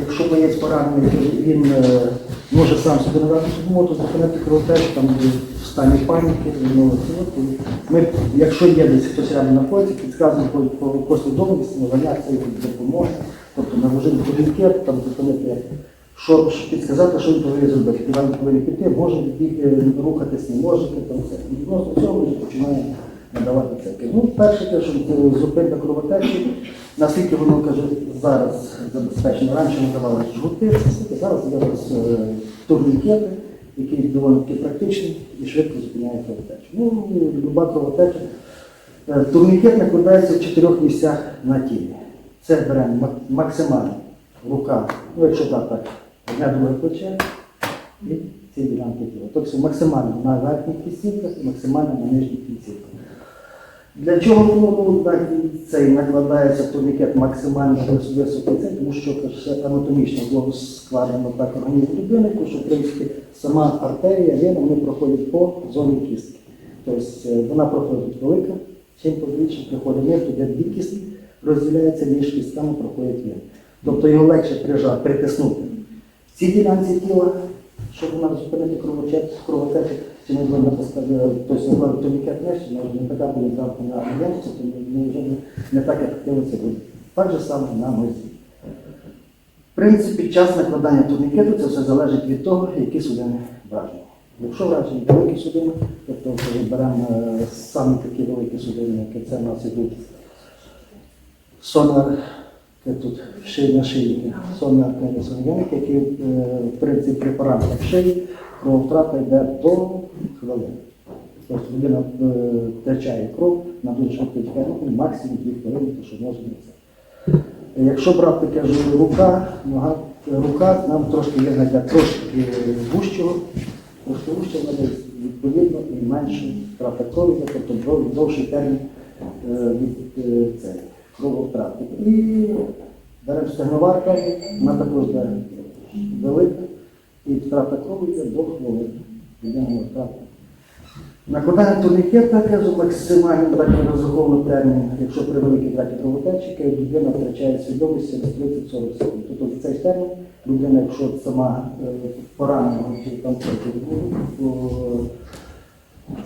Якщо боєць поранений, то він е, може сам собі надати допомогу, зупинити кровотечу, там в стані паніки, відмовити. От, Ми, якщо є десь хтось рядом знаходиться, підказуємо по, по послідовності надання цієї допомоги, тобто наложити турнікет, там зупинити, що, підсказати, що він повинен зробити. Він повинен піти, може рухатись, не може, там все. Відносно цього ми починаємо надавати це. Ну, перше, те, що зупинка кровотечі, наскільки воно каже, зараз забезпечено. Раніше ми давали жгути, зараз зараз е, турнікети, які доволі практичні і швидко зупиняють кровотечу. Ну, люба кровотеча. Е, Турнікет накладається в чотирьох місцях на тілі. Це беремо максимально рука, ну якщо так, так, одне друге плече і ці ділянки тіла. Тобто максимально на верхніх кінцівках і максимально на нижніх кінцівках. Для чого воно ну, цей накладається турнікет максимально високий цей, тому що це анатомічно знову складено так організм людини, тому що в принципі сама артерія, вена, вони проходять по зоні кістки. Тобто е, вона проходить велика, чим побільше приходить вен, туди дві кістки розділяються, між кістками проходить вен. Тобто його легше прижати, притиснути. В цій ділянці тіла, щоб вона зупинити кровотечу, чи не було написати, тобто було турнікет нижче, може не така буде завтра на альянсі, то не, вже не, так ефективно це буде. Так же саме на нозі. В принципі, час накладання турнікету це все залежить від того, які судини вражені. Якщо вражені великі судини, тобто беремо е, самі такі великі судини, які це у нас ідуть сонар, тут шийна шийники, сонар сонярники, які е, в принципі при пораненнях шиї, крововтрата йде до хвилини. Тобто людина е, втрачає кров на дуже швидкій ну, максимум 2 хвилини, то що може бути. Якщо брати, кажу, рука, нога, рука нам трошки є для трошки вущого, трошки вущого треба відповідно і менше втрата крові, тобто довший термін е, від е, це, крововтрати. І беремо стегнова вона також велика, і втрата крові до хвилини. Йдемо втрати. Накладання турнікета, кажу, максимально так розраховано термін, якщо при великій втраті кровотечі, людина втрачає свідомість через 30-40 секунд. Тобто за цей термін людина, якщо сама е, поранена чи там то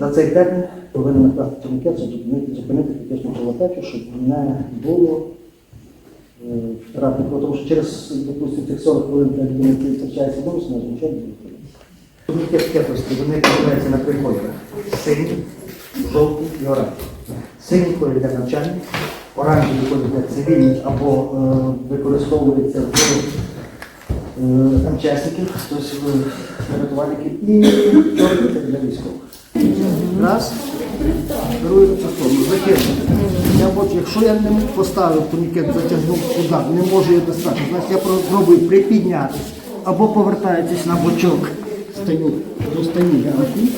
за цей термін повинна накласти турнікет, щоб зупинити, критичну кровотечу, щоб не було е, втрати. Тому що через, допустимо, цих 40 хвилин для людини, втрачає свідомість, не означає, що буде. Вони поділяються на три кольори. Синій, жовтий і оранжевий. Синій колір для навчання, оранжевий колір для цивільних або е, використовується в е, МЧСників, тобто в рятувальників, і чорний це для військових. Раз, другий цю закинути. Я бачу, якщо я не поставив турнікет, затягнув туди, не можу його достати, значить я пробую припіднятися або повертаючись на бочок, стою до стані рамки,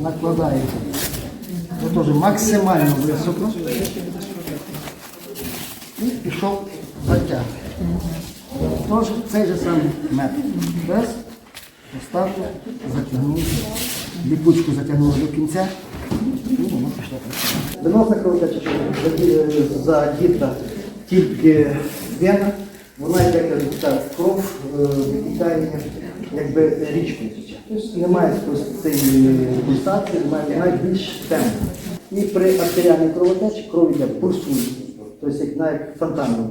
накладається. Це теж максимально високо. І пішов затяг. Тож цей же самий метод. Раз, поставив, затягнув, ліпучку затягнули до кінця, і воно пішло. Виносна кровотеча, що задіта тільки вена, вона йде, кажуть, так, кров е, витікає, якби річкою. Тобто немає цієї пульсації, немає вона більш темна. І при артеріальній кровотечі кров йде пульсує, тобто як, на- як фонтан.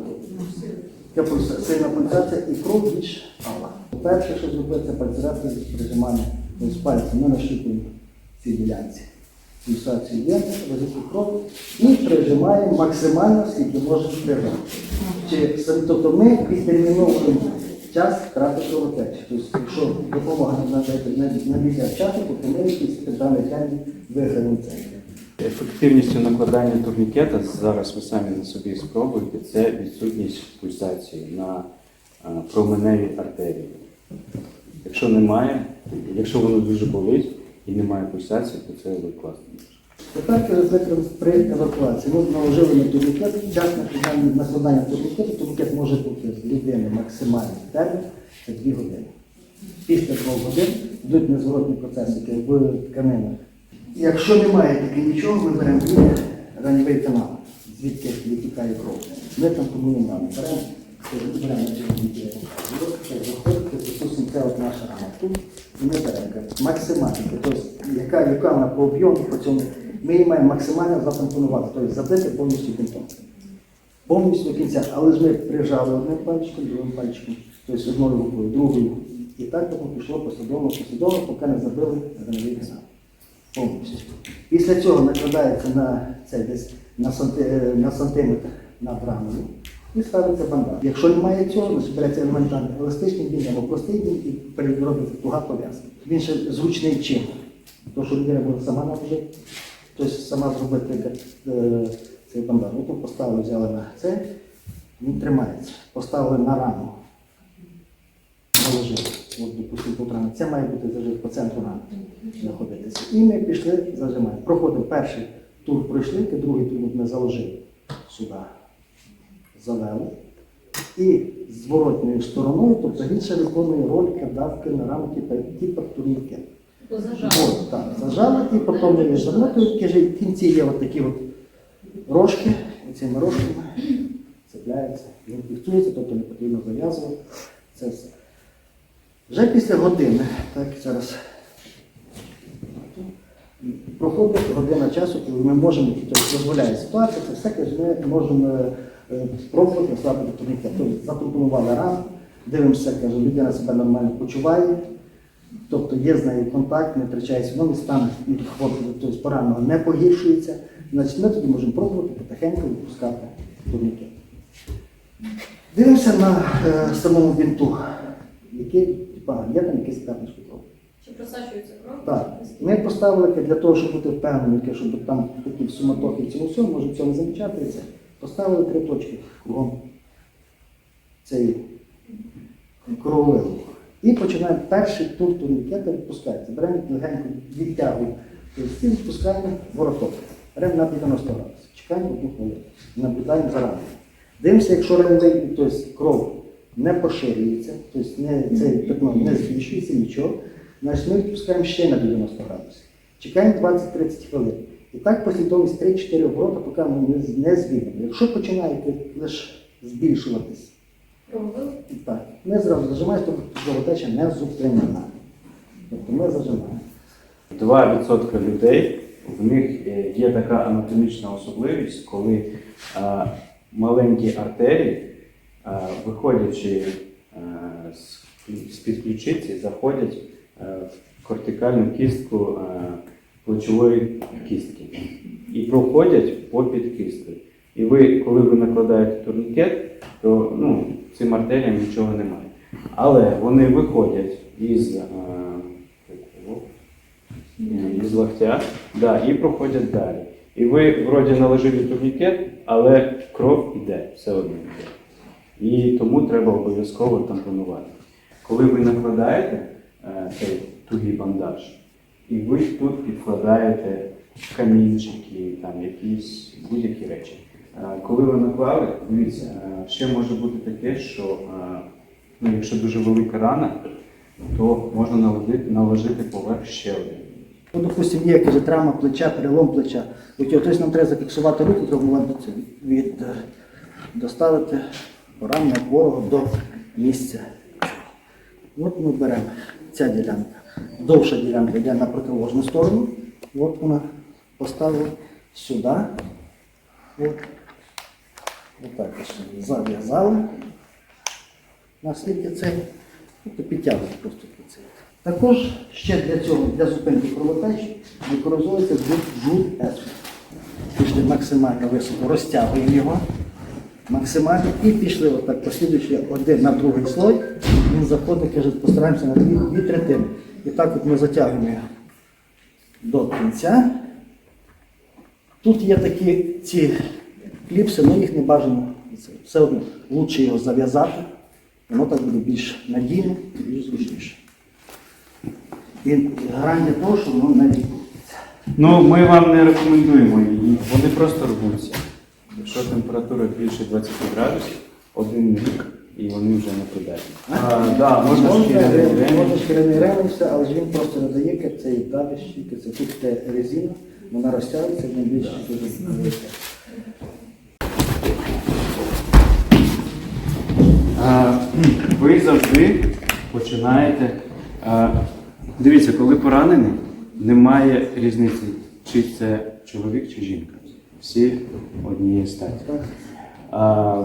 Така сильна пульсація і кров більш мала. Перше, що зробити, це пальцерація прижимання з пальцем. Ми нащупуємо ці ділянці. Пульсацію є, кров і прижимаємо максимально, скільки можемо прижати. Чи, тобто ми відтерміновуємо час втрати кровотечі. Тобто, якщо допомога на, на місяць часу, то ми якийсь даний термін виграємо це. Ефективністю накладання турнікета зараз ви самі на собі спробуєте. Це відсутність пульсації на променевій артерії. Якщо немає, якщо воно дуже болить і немає пульсації, то це класно. Тепер перед при евакуації. Ми наложили на турнікет, час накладання- накладання турнікету, турнікет може бути з людини максимальний термін це 2 години. Після 2 годин йдуть незворотні процеси які в тканинах. Якщо немає таки нічого, ми беремо лік, ранньовий канал. звідки витікає кров. Ми там рану. Беремо, беремо. Заходите, припустимо, це от наша рана і ми беремо максимально, тобто, яка вона по об'єму, по цьому, ми її маємо максимально затампонувати, тобто забити повністю бінтом. Повністю до кінця, але ж ми прижали одним пальчиком, другим пальчиком, тобто одною рукою, другою. І так потім пішло послідовно, послідовно, поки не забили граневий канал. Повністю. Після цього накладається на це десь на, санти, на сантиметр над раною і ставиться бандаж. Якщо немає цього, значить береться елементарний еластичний бінт або простий бінт і переробиться туга пов'язка. Він ще зручний чим. То, що людина буде сама наложити, тобто сама зробити е, цей бандаж. Тут поставили, взяли на це, він тримається. Поставили на рану. Наложили. От, допустимо, тут рана. Це має бути завжди по центру рани знаходитися. І ми пішли, зажимаємо. Проходимо перший тур пройшли, другий тур ми заложили сюди, завели. І зворотньою стороною, тобто він виконує роль кадавки на рану, типу, типу турніки. Так, зажали і потім ми її замотуємо. Каже, в кінці є от такі от рожки, цими рожками цепляється, він фіксується, тобто не потрібно зав'язувати. Це все. Вже після години, так, зараз проходить година часу, коли ми можемо, тобто дозволяє ситуація, це все, каже, ми можемо е, пробувати наслабити турнікет. Тобто запропонували рану, дивимося, каже, людина себе нормально почуває, тобто є з нею контакт, не втрачає свідомість, стан тобто пораненого не погіршується. Значить, ми тоді можемо пробувати потихеньку відпускати турнікет. Дивимося на е, самому бінту, який типа, є там якийсь п'ятничко кров. Чи просачується кров? Так. Ми поставили для того, щоб бути впевнені, щоб там такі суматохи в цьому всьому, може в цьому замічати це. Поставили три точки кругом цієї крововилу. І починаємо перший тур турнікета відпускається. Беремо легенько відтягуємо. Тобто і відпускаємо вороток. Беремо на 90 градусів. Чекаємо одну хвилину. Наблюдаємо за раною. Дивимося, якщо ранний, тобто кров не поширюється, тобто не, це пятно не збільшується, нічого, значить ми відпускаємо ще на 90 градусів. Чекаємо 20-30 хвилин. І так послідовність 3-4 обороти, поки ми не, звільнимо. Якщо починаєте лише збільшуватись? Так, ми зразу зажимаємо, тобто кровотеча не зупинена. Тобто ми зажимаємо. 2% людей в них е, є така анатомічна особливість, коли е, маленькі артерії, е, виходячи е, з- з-під ключиці, заходять е, в кортикальну кістку е, плечової кістки і проходять попід кісткою. І ви, коли ви накладаєте турнікет, то ну, цим артеріям нічого немає. Але вони виходять із, е, із локтя да, і проходять далі. І ви вроді наложили турнікет, але кров іде, все одно йде. І тому треба обов'язково тампонувати. Коли ви накладаєте е, цей тугий бандаж, і ви тут підкладаєте камінчики, там якісь будь-які речі. Е, Коли ви наклали, дивіться, е, ще може бути таке, що е, ну, якщо дуже велика рана, то можна наложити, наложити поверх ще один. Ну, допустимо, є каже, травма плеча, перелом плеча. Тобто нам треба зафіксувати руку, травмувати від, доставити пораненого хворого до місця. От ми беремо ця ділянка. Довша ділянка йде на протилежну сторону. От вона поставила сюди. От. Отак ось зав'язали. Наскільки цей, тобто підтягуємо просто під. Також ще для цього, для зупинки кровотечі, використовується жут С. Пішли максимально високо, розтягуємо його максимально і пішли отак, послідуючи один на другий слой. Він заходить, каже, постараємося на дві, дві третини. І так от ми затягуємо його до кінця. Тут є такі ці кліпси, але їх не бажано. Все одно краще його зав'язати, воно так буде більш надійно і більш зручніше. І гарантія того, що воно не відбудеться. Ну, ми вам не рекомендуємо її, вони просто рвуться. Якщо температура більше 20 градусів, один рік і вони вже не придатні. А, да, можна шкіряний ремінь. можна шкіряний ремінь, все, але ж він просто не дає як цей давищий, це тут йде резина, вона розтягується, він більше дуже ви завжди починаєте. Дивіться, коли поранений, немає різниці, чи це чоловік, чи жінка. Всі однієї статі.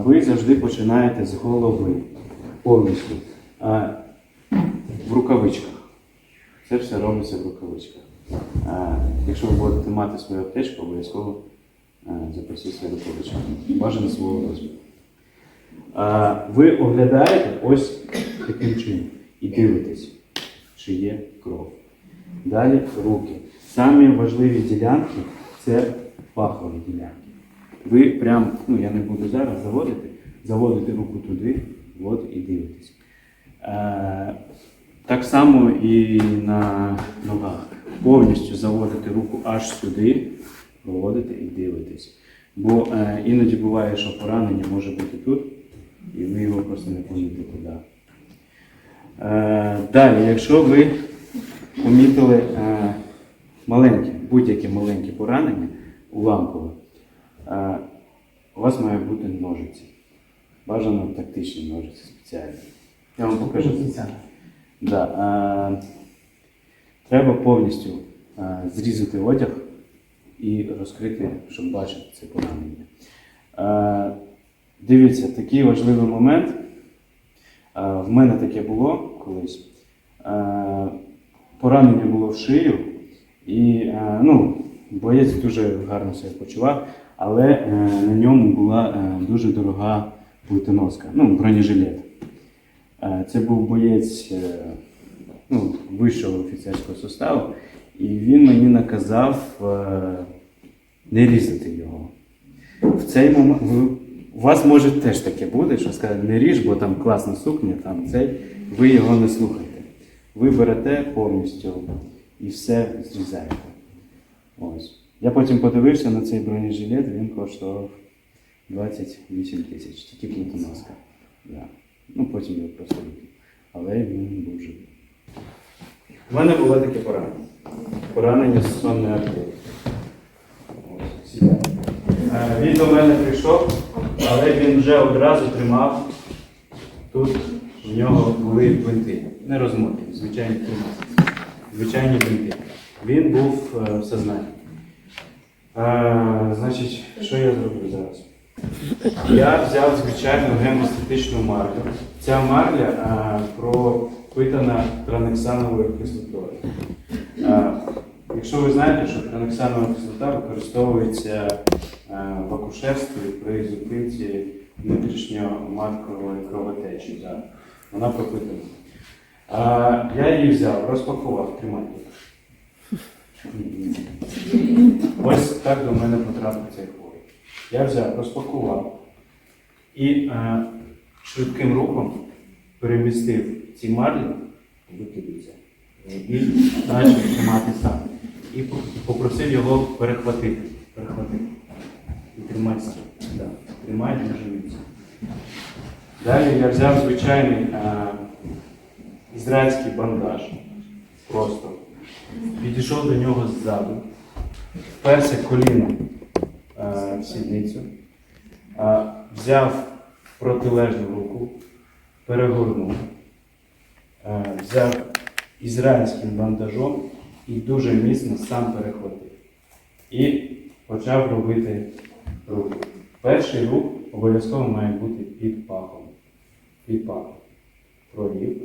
Ви завжди починаєте з голови повністю. В рукавичках. Це все робиться в рукавичках. Якщо ви будете мати свою аптечку, обов'язково запросіть свою рукавичку. Бажано свого розміру. Ви оглядаєте ось таким чином і дивитесь, чи є кров. Далі руки. Самі важливі ділянки це пахові ділянки. Ви прям, ну я не буду зараз заводити, заводите руку туди, от і дивитесь. Е, так само і на ногах. Повністю заводите руку аж сюди, проводите і дивитесь. Бо е, іноді буває, що поранення може бути тут, і ви його просто не помітите. Да. Е, далі, якщо ви помітили е, маленьке, будь-яке маленьке поранення уламкове, е, у вас має бути ножиці. Бажано тактичні ножиці спеціальні. Я вам покажу. Да, е, треба повністю е, зрізати одяг і розкрити, щоб бачити це поранення. Е, дивіться, такий важливий момент. Е, в мене таке було колись. Е, поранення було в шию, і е, ну, боєць дуже гарно себе почував, але на ньому була дуже дорога плитоноска, ну, бронежилет. Це був боєць ну, вищого офіцерського составу, і він мені наказав не різати його. В цей момент у вас може теж таке буде, що сказати, не ріж, бо там класна сукня, там цей, ви його не слухайте. Ви берете повністю і все зрізаєте. Ось. Я потім подивився на цей бронежилет, він коштував 28 тисяч, тільки плитоноска. Да. Ну, потім його просто викинув. Але він був живий. У мене було таке поранення. Поранення сонної артерії. Е, Він до мене прийшов, але він вже одразу тримав. Тут в нього були бинти. Не розмотані, звичайні тримати. Звичайні бинти. Він був е, в сознанні. Е, значить, що я зроблю зараз? Я взяв звичайну гемостатичну марлю. Ця марля е, пропитана транексановою кислотою. Якщо ви знаєте, що транексанова кислота використовується е, в акушерстві при зупинці внутрішньоматкової кровотечі. Да. Вона пропитана. Е, я її взяв, розпакував, тримайте. Ось так до мене потрапив цей хворий. Я взяв, розпакував і е, швидким рухом перемістив ці марлі, викидуться, і почав тримати сам. І попросив його перехватити. перехватити. І тримайся. Да. Тримай, не живіться. Далі я взяв звичайний е, ізраїльський бандаж. Просто. Підійшов до нього ззаду, вперся коліном в сідницю, е, взяв протилежну руку, перегорнув, е, взяв ізраїльським бандажом і дуже міцно сам перехватив. І почав робити руки. Перший рух обов'язково має бути під пахом. Під пахом. Провів.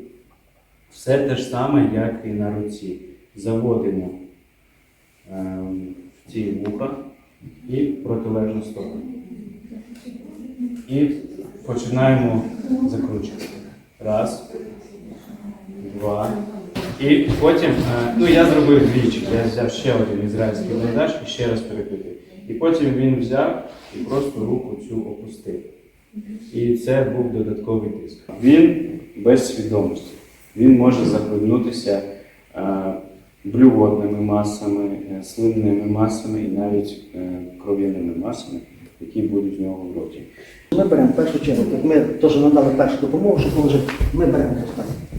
Все те ж саме, як і на руці. Заводимо ем, в ці вуха і протилежну сторону. І починаємо закручувати. Раз, два. І потім, е, ну я зробив двічі. Я взяв ще один ізраїльський бандаж і ще раз перекрутив. І потім він взяв і просто руку цю опустив. І це був додатковий тиск. Він без свідомості. Він може захлинутися е, блювотними масами, е, слинними масами і навіть кров'яними масами, які будуть в нього в роті. Ми беремо в першу чергу, ми теж надали першу допомогу, щоб положити, ми беремо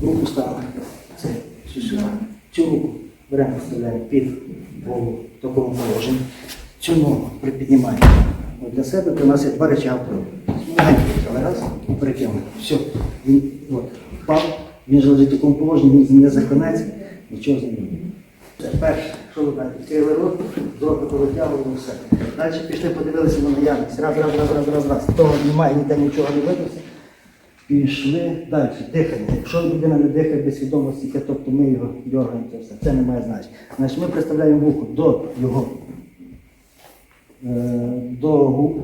руку ставимо, сюди, цю руку беремо, вставляємо під голову в такому положенні, цю ногу припіднімаємо. Для себе у нас є два речі автора. раз, і перетягнув. Все, він от, впав, він в такому положенні, він не заклинеться, нічого з ним не буде. Перше, що ви кажете, відкрили рот, з рота повитягували, все. Далі пішли, подивилися на наявність. Раз, раз, раз, раз, раз, раз. Того немає, ніде нічого не видався. Пішли далі, дихання. Якщо людина не дихає без свідомості, то тобто ми його дергаємо, це все. Це не має значення. Значить, ми представляємо вухо до його е, до губ.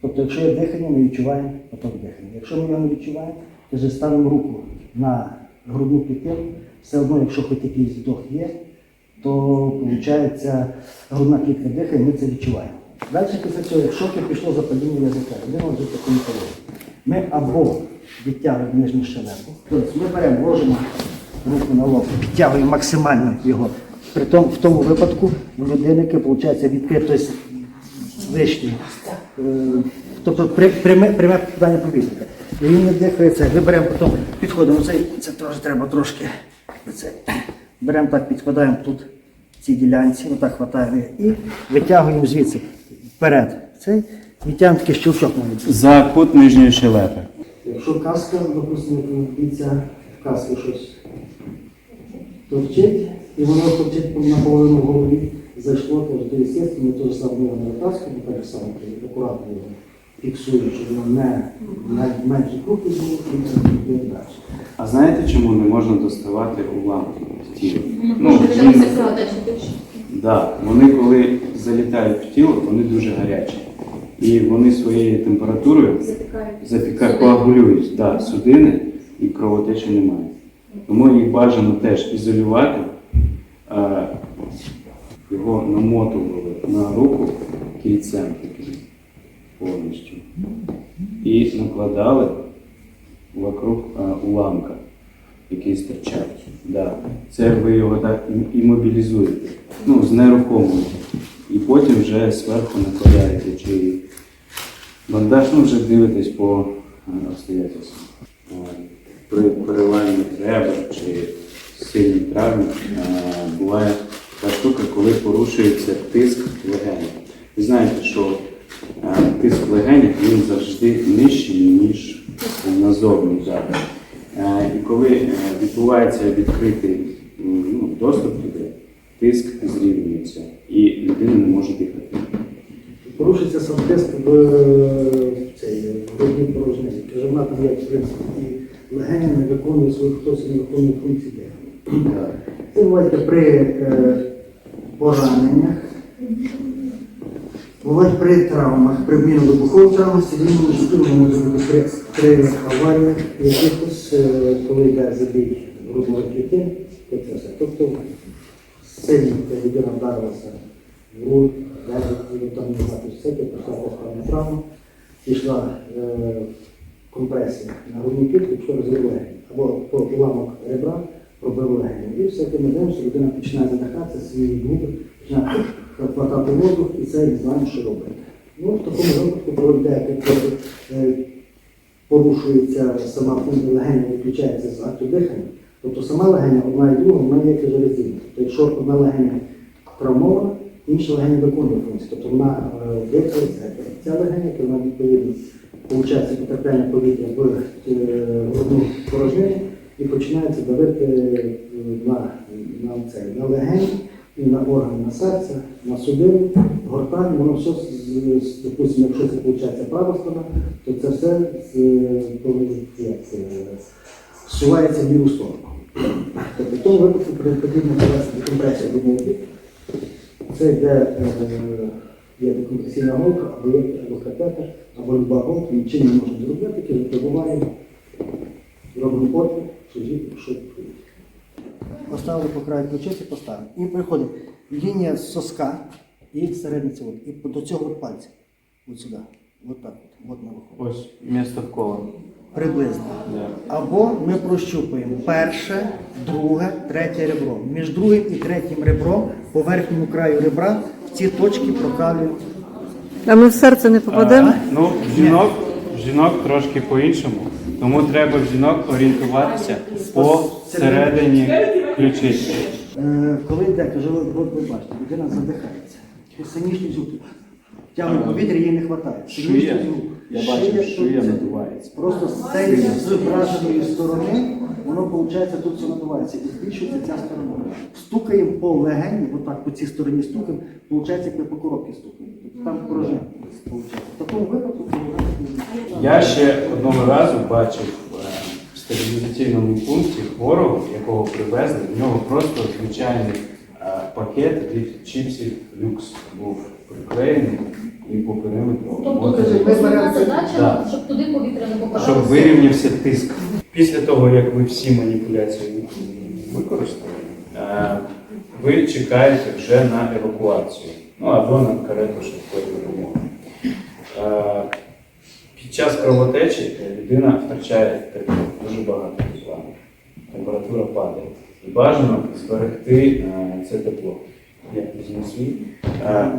Тобто, якщо є дихання, ми відчуваємо поток дихання. Якщо ми його не відчуваємо, то вже ставимо руку на грудну клітину. Все одно, якщо хоч якийсь вдох є, то виходить грудна клітка дихає, ми це відчуваємо. Далі після цього, якщо пішло запаління язика, людина вже в такому. Ми або відтягуємо нижню щелепу, тобто ми беремо, ложимо руку на лоб, відтягуємо максимально його. При тому, в тому випадку у людини, яке виходить відкритость лишній. Е, Тобто пряме, пряме попадання повітря. І він не дихає це. Ми беремо потім, підходимо, це, це теж треба трошки. Це. Беремо так, підкладаємо тут ці ділянці, отак хватаємо і витягуємо звідси вперед. Цей відтягуємо такий щелчок навіть. За кут нижньої щелепи. Якщо каска, допустимо, бійця в каски щось торчить, і воно торчить наполовину в голові, зайшло, то вже естественно, ми теж саме не витаскуємо, так само тобто акуратно його фіксуємо, щоб воно не на менші круги було і не далі. А знаєте, чому не можна доставати уламки в тіло? Ну, більше. Да, вони коли залітають в тіло, вони дуже гарячі. І вони своєю температурою Запікають. коагулюють да, судини і кровотечі немає. Тому їх бажано теж ізолювати, а, його намотували на руку кільцем таким повністю. І накладали вокруг а, уламка, який стирчав. Да. Це ви його так і- імобілізуєте, ну, знерухомуєте. І потім вже зверху накладаєте чи бандаж, ну вже дивитесь по е, обстоятельствам. При переливанні ребер чи сильній травмі е, буває така штука, коли порушується тиск легенів. Ви знаєте, що е, тиск легенів він завжди нижчий, ніж назовні. Е, І коли відбувається відкритий ну, доступ туди, тиск зрівнюється і людина не може дихати. Порушиться сам тиск в е, цей грудній порожнині. Каже, вона там є, в принципі, і легені не виконує свою, хтось не виконує функції дихання. Це буває при е, пораненнях, буває при травмах, при мінно-вибухових травмах, бути при, при аваріях якихось, е, коли йде забій це все. Тобто сильно та людина вдарилася в грудь, навіть там не знати все, пішла пошкодна травма, пішла е, компресія на грудну клітку, що розрив легень, або уламок ребра пробив легень. І все тим днем, що людина починає задихатися, свої губи, починає хватати воздух, і це не знає, що робити. Ну, в такому випадку, коли йде, е, порушується сама функція легеня, виключається з акту дихання, тобто сама легеня, одна і друга, вона є кажорезинна. Тобто, якщо одна легеня травмована, інша легеня виконує функцію. Тобто вона е, ця легеня, то вона відповідно получається потрапляння повітря в е, грудну порожнину і починається давити е, на, на, це, на легені і на органи на серце, на судини, гортань, воно все, допустимо, якщо це виходить права сторона, то це все з, як це, зсувається в ліву сторону. Тобто в тому випадку потрібно провести декомпресію в одному бік. Це йде е, є декомпресійна голка, або є або катетер, або люба голка, нічим не можна зробити, тільки випробуваємо, робимо отвір, що звідти пішов повітря. Поставили по краю ключиці, поставили. І приходить лінія соска і середниця, от, і по- до цього от пальця. От сюди. От так от, от на виходить. Ось місто в коло. Приблизно. Або ми прощупуємо перше, друге, третє ребро. Між другим і третім ребром по верхньому краю ребра ці точки прокалюємо. А ми в серце не попадемо? А? Ну, в жінок, в жінок трошки по-іншому. Тому треба в жінок орієнтуватися по середині ключиці. Е, коли йде, кажу, ви бачите, людина задихається. Синішній звук. Тягне повітря, їй не вистачає. Шия, я бачив, шия надувається. Просто з цієї з враженої сторони воно виходить тут все надувається і збільшується ця сторона. Стукаємо по легені, отак по цій стороні стукаємо, виходить, як ми по коробці стукаємо. Тобто Там порожня. В такому випадку. Я ще одного разу бачив е, в стерилізаційному пункті хворого, якого привезли, в нього просто звичайний е, пакет від чіпсів люкс був приклеєний і по периметру. Тобто основна це- задача, щоб туди повітря не попадало. щоб вирівнявся тиск. Після того, як ви всі маніпуляції використали, е, ви чекаєте вже на евакуацію, ну або на карету швидкої допомоги. Е, Під час кровотечі людина втрачає тепло, дуже багато тепла. Температура падає. І бажано зберегти е, це тепло. Я візьму. Е,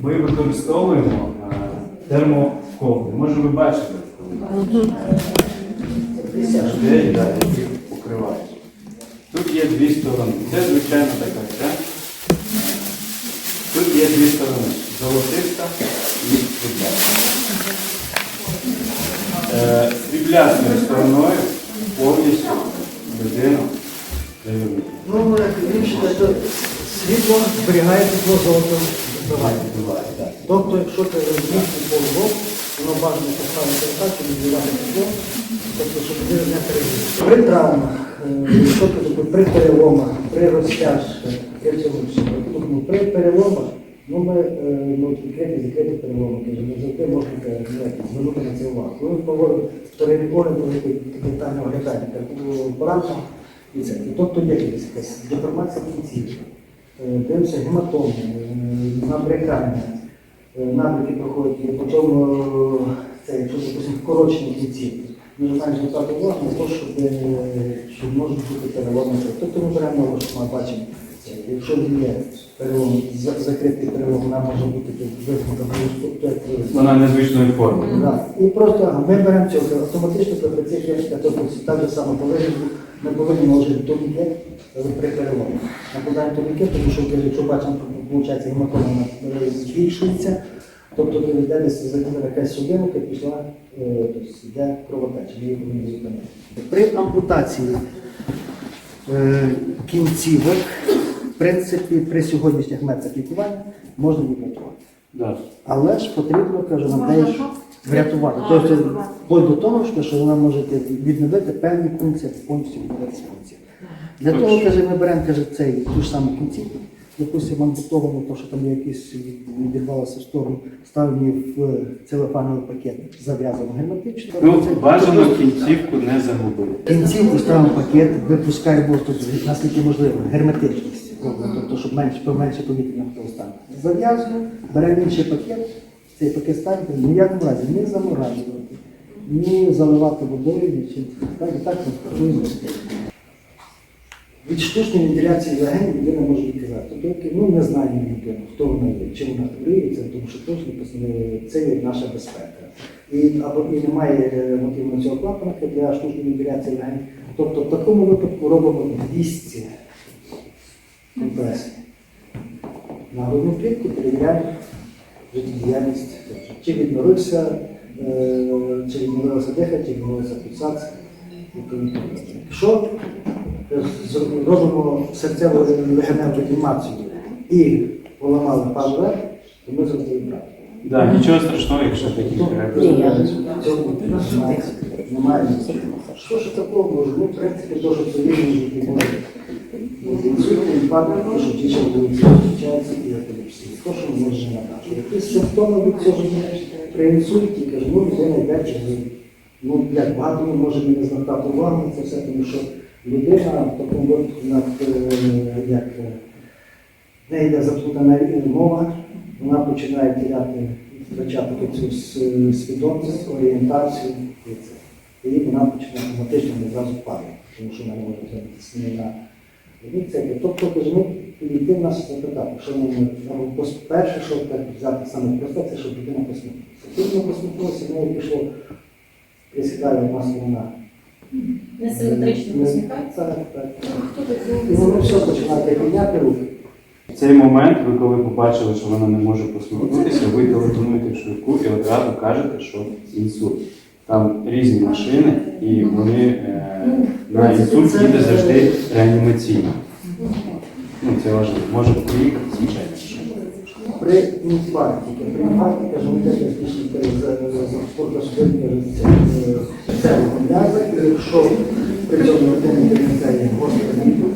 Ми використовуємо е, термоковдри. Може ви да, які покривають. Тут є дві сторони. Це звичайно така ця. Тут є дві сторони. Золотиста і срібляста. Е, Сріблястою стороною повністю людину завернути. Світло зберігає тепло збиває. Буває. Тобто, якщо ти розумієш полубок, воно бажано поставити так, щоб відбивати тепло, тобто, щоб людина не перегріти. При травмах, е, що ти при переломах, при розтяжках. Ну, При переломах, ну ми е, ну, відкриті, закриті переломи, кажемо, завжди можна е, ну, звернути на це увагу. Коли ми говоримо ви детально оглядаєте, як поранка і це. Тобто є якась деформація кінців. Е, дивимося гематоми, е, набрякання, е, набряки проходять, потім це, якщо допустимо, вкорочені кінці. Ми маємо звертати увагу на те, щоб, щоб можуть бути переломи. Тобто ми беремо ногу, що ми бачимо, якщо є перелом, закритий перелом, вона може бути вимкнута Вона незвичної форми. Да. І просто ми беремо цього автоматично професійна, тобто так же само повинні, ми повинні наложити турнікет при переломі. Накладаємо турнікет, тому що якщо бачимо, виходить, гематома вона, е, збільшується, тобто йде десь закинена якась судинка, пішла, е, тобто йде кровотеча, ми її повинні зупинити. При ампутації е, кінцівок, в принципі, при сьогоднішніх методах лікування можна відрятувати. Да. Але ж потрібно, кажу, нам дещо врятувати. Тобто, вплоть до того, що- що вона може відновити певні функції, повністю відновити функції. Для того, каже, ми беремо каже, цей ту ж саму кінцівку, допустимо, ампутовану, то що там якісь відірвалося в сторону, ставимо її в целофановий пакет, зав'язано герметично. Ну, бажано кінцівку не загубити. Кінцівку ставимо в пакет, випускаємо воздух наскільки можливо, герметичність, тобто, щоб менше, поменше повітря на стан. Зав'язуємо, беремо інший пакет, цей ні в якому разі не заморажувати, ні заливати водою, ні чим. Так і так ми від штучної вентиляції легень людина може відказати. Тобто, ну не знаємо людину, хто вона є, чим вона хворіє, це тому що точно це наша безпека. І, або і немає е, мотивного цього клапанка для штучної вентиляції легень. Тобто в такому випадку робимо 200 компресій. На грудну клітку перевіряємо життєдіяльність, чи відновився, е, чи відновилося дихання, чи відновилася пульсація. і. Якщо з- робимо серцеву легеневу реанімацію і поламали пару то ми завжди брати. Да, нічого страшного, якщо такі немає. Що ж такого може? Ну, в принципі, то, що це рівні може. Інсультний інфаркт, то, що тіше зустрічається і ми можемо надати. Якісь симптоми від цього при інсульті, кажу, ну, людина йде через, ну, як багато ми можемо не звертати увагу це все, тому що людина в такому випадку, над, е, як е, в неї йде заплутана мова, вона починає теряти, втрачати цю свідомість, орієнтацію. І, вона починає автоматично одразу падати, тому що вона може зробитися не на. Тобто, підійти в нас запитати, що ми перше, що так взяти саме просте, це щоб людина посміхнулася. Коли вона посміхнулася, в неї пішло, присідає у нас вона. Несиметрично посміхається. Так, так. Ну, І воно все починає підняти руки. В цей момент, ви коли побачили, що вона не може послухатися, ви телефонуєте в швидку і одразу кажете, що інсульт. Там різні машини, і вони е, на інсульт їде завжди реанімаційно. Ну, це важливо. Може приїхати, звичайно. При інфаркті, при інфаркті, кажу, ми теж пішли спорту це м'язи, якщо при цьому людина гостра літо,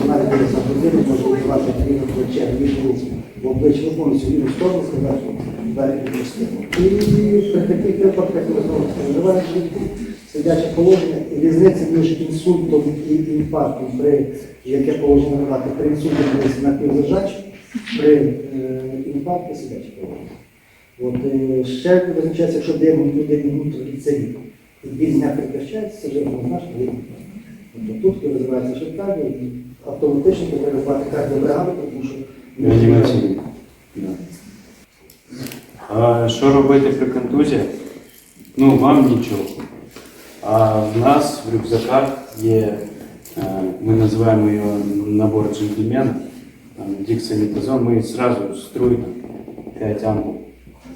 вона буде загрузити, може відбувати вірус плече, вірус в обличчя, повністю вірус в сказати, далі відпустимо. І при таких випадках ми знову переживаємо сидяче положення, і різниця між інсультом і інфарктом, при яке положення надати, при інсульті десь напівлежачі, при е, інфаркті сидяче положення. От, е, ще визначається, якщо день людини внутріліцеві, він не прекращається, це вже однозначно є. Тобто тут коли визивається швидка, і автоматично треба визвати кардіобригаду, тому що Реанімаційно. Да. А що робити при контузіях? Ну, вам нічого. А в нас в рюкзаках є, е, ми називаємо його набор джентльмена, там, діксамітазон, ми одразу струємо 5 ампул.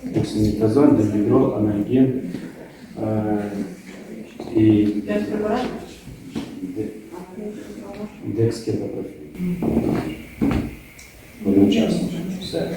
Діксамітазон, дебідрол, анальгін е, і декскетопрофіль. Одночасно. Все.